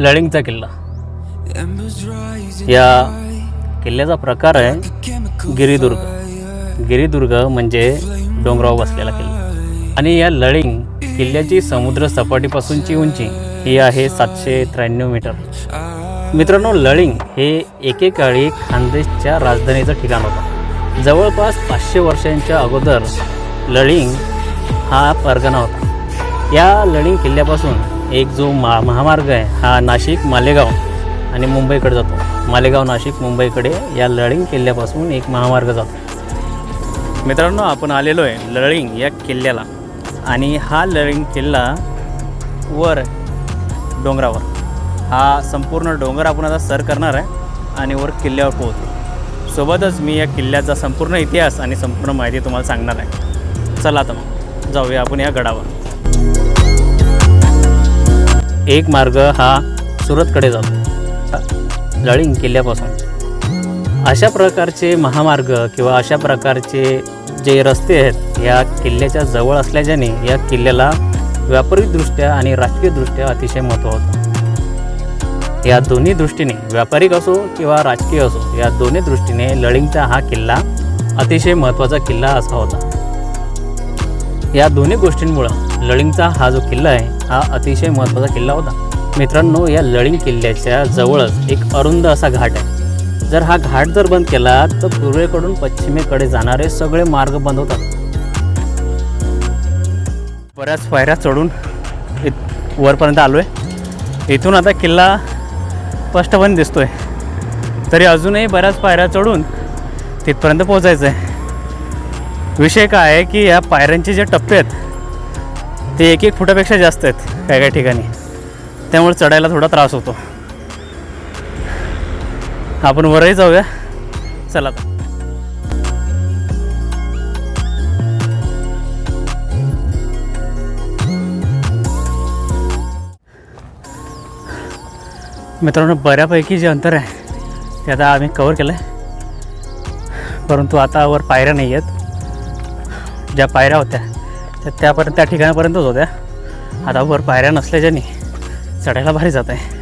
लळिंगचा किल्ला. या किल्ल्याचा प्रकार आहे गिरिदुर्ग. गिरिदुर्ग म्हणजे डोंगरावर बसलेला किल्ला. आणि या लळिंग किल्ल्याची समुद्र सपाटीपासूनची उंची ही आहे सातशे त्र्याण्णव मीटर. मित्रांनो लळिंग हे एकेकाळी खानदेशच्या राजधानीचं ठिकाण होतं. जवळपास पाचशे वर्षांच्या अगोदर लळिंग हा परगणा होता. या लळिंग किल्ल्यापासून एक जो महा महामार्ग आहे हा नाशिक मालेगाव आणि मुंबईकडे जातो. मालेगाव नाशिक मुंबईकडे या लळिंग किल्ल्यापासून एक महामार्ग जातो. मित्रांनो आपण आलेलो आहे लळिंग या किल्ल्याला आणि हा लळिंग किल्ला वर डोंगरावर. हा संपूर्ण डोंगर आपण आता सर करणार आहे आणि वर किल्ल्यावर पोहोचतो सोबतच मी या किल्ल्याचा संपूर्ण इतिहास आणि संपूर्ण माहिती तुम्हाला सांगणार आहे. चला तर मग जाऊया आपण या गडावर. एक मार्ग हा सुरतकडे जातो. लळिंग किल्ल्यापासून. अशा प्रकारचे महामार्ग किंवा अशा प्रकारचे जे रस्ते आहेत या किल्ल्याच्या जवळ असल्याच्याने या किल्ल्याला व्यापारिकदृष्ट्या आणि राजकीयदृष्ट्या अतिशय महत्त्व होतं. या दोन्ही दृष्टीने व्यापारिक असो किंवा राजकीय असो या दोन्ही दृष्टीने लळिंगचा हा किल्ला अतिशय महत्त्वाचा किल्ला असा होता. या दोन्ही गोष्टींमुळं लळिंगचा हा जो किल्ला आहे हा अतिशय महत्त्वाचा किल्ला होता. मित्रांनो या लळिंग किल्ल्याच्या जवळच एक अरुंद असा घाट आहे. जर हा घाट जर बंद केला तर पूर्वेकडून पश्चिमेकडे जाणारे सगळे मार्ग बंद होतात. बऱ्याच पायऱ्या चढून इत वरपर्यंत आलो आहे इथून आता किल्ला स्पष्टपणे दिसतोय. तरी अजूनही बऱ्याच पायऱ्या चढून तिथपर्यंत पोचायचं आहे विषय काय आहे की या पायऱ्यांचे जे टप्पे आहेत ते एक एक फुटापेक्षा जास्त आहेत काही काही ठिकाणी. त्यामुळे चढायला थोडा त्रास होतो. आपण वरही जाऊया. चला मित्रांनो बऱ्यापैकी जे अंतर आहे ते आता आम्ही कवर केलं आहे परंतु आता वर पायऱ्या नाही आहेत ज्या पायऱ्या होत्या तर त्यापर्यंत त्या ठिकाणापर्यंतच होत्या. आता वर पायऱ्या नसल्याच्याने चढायला भारी जात आहे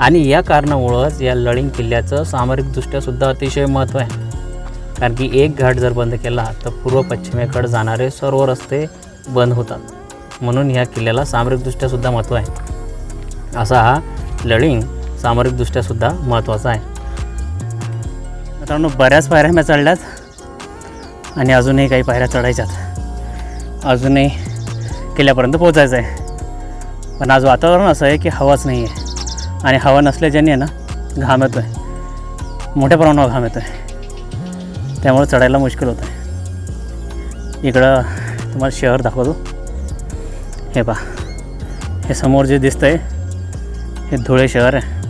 आणि या कारणामुळंच या लळिंग किल्ल्याचं सामरिकदृष्ट्या सुद्धा अतिशय महत्त्व आहे. कारण की एक घाट जर बंद केला तर पूर्व पश्चिमेकडे जाणारे सर्व रस्ते बंद होतात. म्हणून ह्या किल्ल्याला सामरिकदृष्ट्यासुद्धा महत्त्व आहे. असा हा लळिंग सामरिकदृष्ट्यासुद्धा महत्त्वाचा आहे. मित्रांनो बऱ्याच पायऱ्या मी चढल्यात. आणि अजूनही काही पायऱ्या चढायच्यात. अजूनही किल्ल्यापर्यंत पोचायचं आहे पण आज वातावरण असं आहे की हवाच नाही आहे आणि हवा नसल्याच्याने आहे ना घाम येतो आहे मोठ्या प्रमाणावर घाम येतो आहे त्यामुळे चढायला मुश्किल होतं आहे इकडं तुम्हाला शहर दाखवतो. हे पहा. हे समोर जे दिसतं आहे हे धुळे शहर आहे.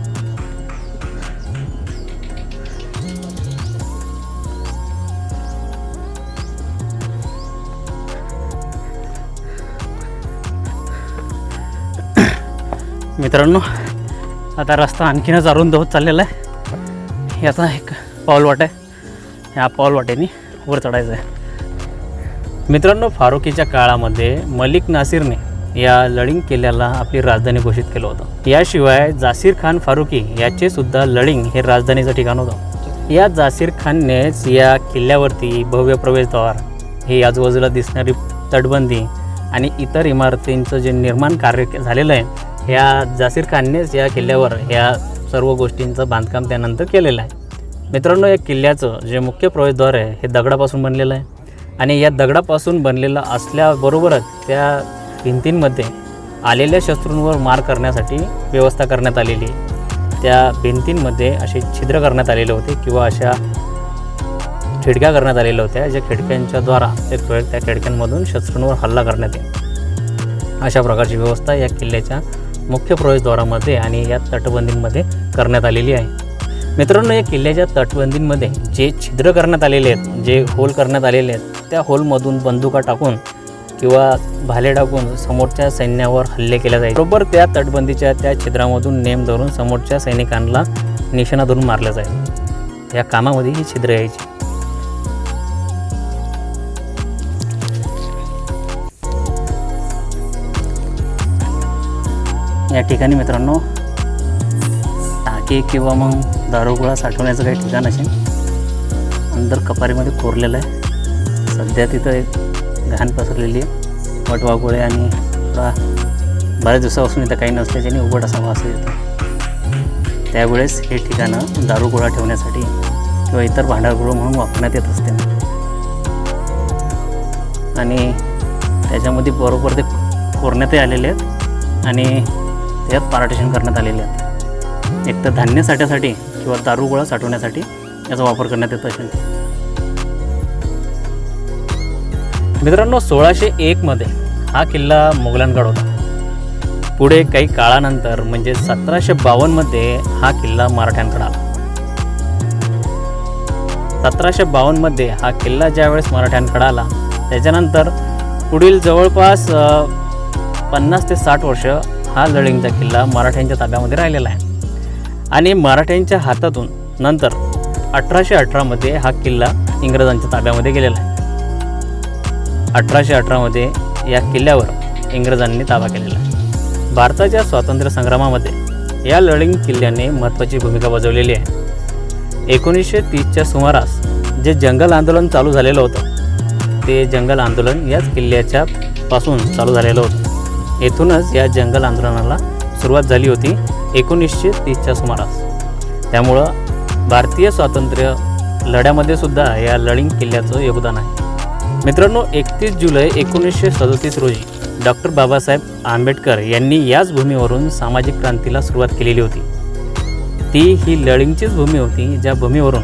मित्रांनो आता रस्ता आणखीनच अरुंद होत चाललेला आहे. याचा एक पाऊलवाट आहे. ह्या पाऊलवाटेने वर चढायचं आहे मित्रांनो फारुकीच्या काळामध्ये मलिक नासिरने या लळिंग किल्ल्याला आपली राजधानी घोषित केलं होतं. याशिवाय जासीर खान फारुकी याचे सुद्धा लळिंग हे राजधानीचं ठिकाण होतं. या जासीर खाननेच या किल्ल्यावरती भव्य प्रवेशद्वार ही आजूबाजूला दिसणारी तटबंदी आणि इतर इमारतींचं जे निर्माण कार्य झालेलं आहे ह्या जासीर खाननेच या किल्ल्यावर ह्या सर्व गोष्टींचं बांधकाम त्यानंतर केलेलं आहे. मित्रांनो या किल्ल्याचं जे मुख्य प्रवेशद्वार आहे हे दगडापासून बनलेलं आहे. आणि या दगडापासून बनलेलं असल्याबरोबरच त्या भिंतींमध्ये आलेल्या शत्रूंवर मार करण्यासाठी व्यवस्था करण्यात आलेली आहे. त्या भिंतींमध्ये असे छिद्र करण्यात आलेले होते किंवा अशा खिडक्या करण्यात आलेल्या होत्या ज्या खिडक्यांच्या द्वारा ते त्या खिडक्यांमधून शत्रूंवर हल्ला करण्यात येईल. अशा प्रकारची व्यवस्था या किल्ल्याच्या मुख्य प्रवेशद्वारामध्ये आणि या तटबंदींमध्ये करण्यात आलेली आहे. मित्रांनो या किल्ल्याच्या तटबंदींमध्ये जे छिद्र करण्यात आलेले आहेत जे होल करण्यात आलेले आहेत त्या होलमधून बंदुका टाकून किंवा भाले टाकून समोरच्या सैन्यावर हल्ले केले जायचे. बरोबर त्या तटबंदीच्या त्या छिद्रामधून नेम धरून समोरच्या सैनिकांना निशाणा धरून मारलं जाईल या कामामध्ये ही छिद्र यायची. या ठिकाणी मित्रांनो टाके किंवा मग दारुगोळा साठवण्याचं काही ठिकाण असेल. अंदर कपारीमध्ये कोरलेलं आहे. सध्या तिथं एक घाण पसरलेली आहे. वटवागोळे आणि थोडा बऱ्याच दिवसापासून इथं काही नसल्याच्याने उघड असावं असं येतं त्यावेळेस हे ठिकाणं दारुगोळा ठेवण्यासाठी किंवा इतर भांडारगृह म्हणून वापरण्यात येत असते. आणि त्याच्यामध्ये बरोबर ते कोरण्यातही आलेले आहेत. आणि त्यात पार्टिशन करण्यात आलेले आहेत. एक तर धान्य साठ्यासाठी किंवा दारुगोळा साठवण्यासाठी याचा वापर करण्यात येत असेल मित्रांनो सोळाशे एकमध्ये हा किल्ला मुघलांकडे होता. पुढे काही काळानंतर म्हणजे सतराशे बावन्नमध्ये हा किल्ला मराठ्यांकडे आला. सतराशे बावन्नमध्ये हा किल्ला ज्यावेळेस मराठ्यांकडे आला त्याच्यानंतर पुढील जवळपास पन्नास ते साठ वर्ष हा लळिंगचा किल्ला मराठ्यांच्या ताब्यामध्ये राहिलेला आहे. आणि मराठ्यांच्या हातातून नंतर अठराशे अठरामध्ये हा किल्ला इंग्रजांच्या ताब्यामध्ये गेलेला आहे. अठराशे अठरामध्ये या किल्ल्यावर इंग्रजांनी ताबा केलेला आहे. भारताच्या स्वातंत्र्य संग्रामामध्ये या लळिंग किल्ल्याने महत्त्वाची भूमिका बजावलेली आहे. एकोणीसशे तीसच्या सुमारास जे जंगल आंदोलन चालू झालेलं होतं ते जंगल आंदोलन याच किल्ल्याच्या पासून चालू झालेलं होतं. येथूनच या जंगल आंदोलनाला सुरुवात झाली होती एकोणीसशे तीसच्या सुमारास. त्यामुळं भारतीय स्वातंत्र्य लढ्यामध्ये सुद्धा या लळिंग किल्ल्याचं योगदान आहे. मित्रांनो एकतीस जुलै एकोणीसशे सदतीस रोजी डॉक्टर बाबासाहेब आंबेडकर यांनी याच भूमीवरून सामाजिक क्रांतीला सुरुवात केलेली होती. ती ही लळिंगचीच भूमी होती ज्या भूमीवरून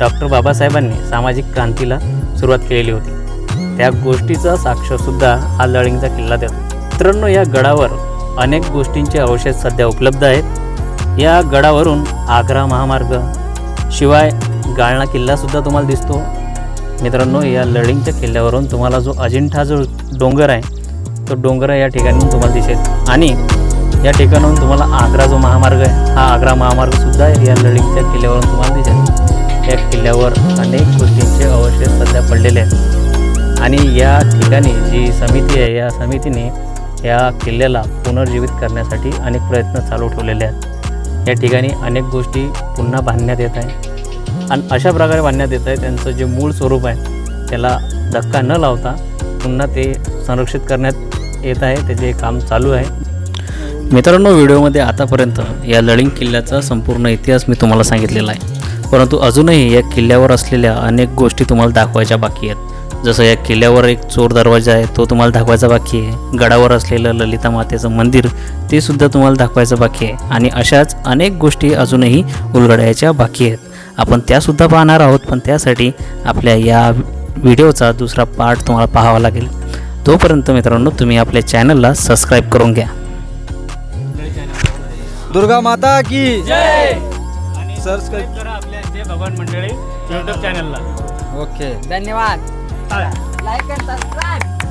डॉक्टर बाबासाहेबांनी सामाजिक क्रांतीला सुरुवात केलेली होती. त्या गोष्टीचा साक्षरसुद्धा हा लळिंगचा किल्ला देतो. मित्रांनो या गडावर अनेक गोष्टींचे अवशेष सध्या उपलब्ध आहेत. या गडावरून आग्रा महामार्ग शिवाय गाळणा किल्लासुद्धा तुम्हाला दिसतो. मित्रांनो या लढिंगच्या किल्ल्यावरून तुम्हाला जो अजिंठा जो डोंगर आहे तो डोंगर या ठिकाणी तुम्हाला दिसेल. आणि या ठिकाणाहून तुम्हाला आग्रा जो महामार्ग आहे हा आग्रा महामार्गसुद्धा या लढिंगच्या किल्ल्यावरून तुम्हाला दिसेल. या किल्ल्यावर अनेक गोष्टींचे अवशेष सध्या पडलेले आहेत. आणि या ठिकाणी जी समिती आहे या समितीने या किल्ल्याला पुनर्जीवित करण्यासाठी अनेक प्रयत्न चालू ठेवलेले आहेत. या ठिकाणी अनेक गोष्टी पुन्हा बांधण्यात येत आहे आणि अशा प्रकारे बांधण्यात येत आहे त्यांचं जे मूळ स्वरूप आहे त्याला धक्का न लावता पुन्हा ते संरक्षित करण्यात येत आहे. त्याचे काम चालू आहे. मित्रांनो व्हिडिओमध्ये आतापर्यंत या लळिंग किल्ल्याचा संपूर्ण इतिहास मी तुम्हाला सांगितलेला आहे. परंतु अजूनही या किल्ल्यावर असलेल्या अनेक गोष्टी तुम्हाला दाखवायच्या बाकी आहेत. जसं या किल्ल्यावर एक चोर दरवाजा आहे तो तुम्हाला दाखवायचा बाकी आहे. गडावर असलेलं ललिता मातेचं मंदिर ते सुद्धा तुम्हाला दाखवायचं बाकी आहे. आणि अशाच अनेक गोष्टी अजूनही उलगडायच्या बाकी आहेत. आपण त्यासुद्धा पाहणार आहोत पण त्यासाठी आपल्या या व्हिडिओचा दुसरा पार्ट तुम्हाला पाहावा लागेल. तोपर्यंत मित्रांनो तुम्ही आपल्या चॅनलला सबस्क्राईब करून घ्या. दुर्गा माता की जय! सर्च कर करा आपल्या जय भगवान मंडळी यूट्यूब चॅनलला ओके धन्यवाद. Like and subscribe.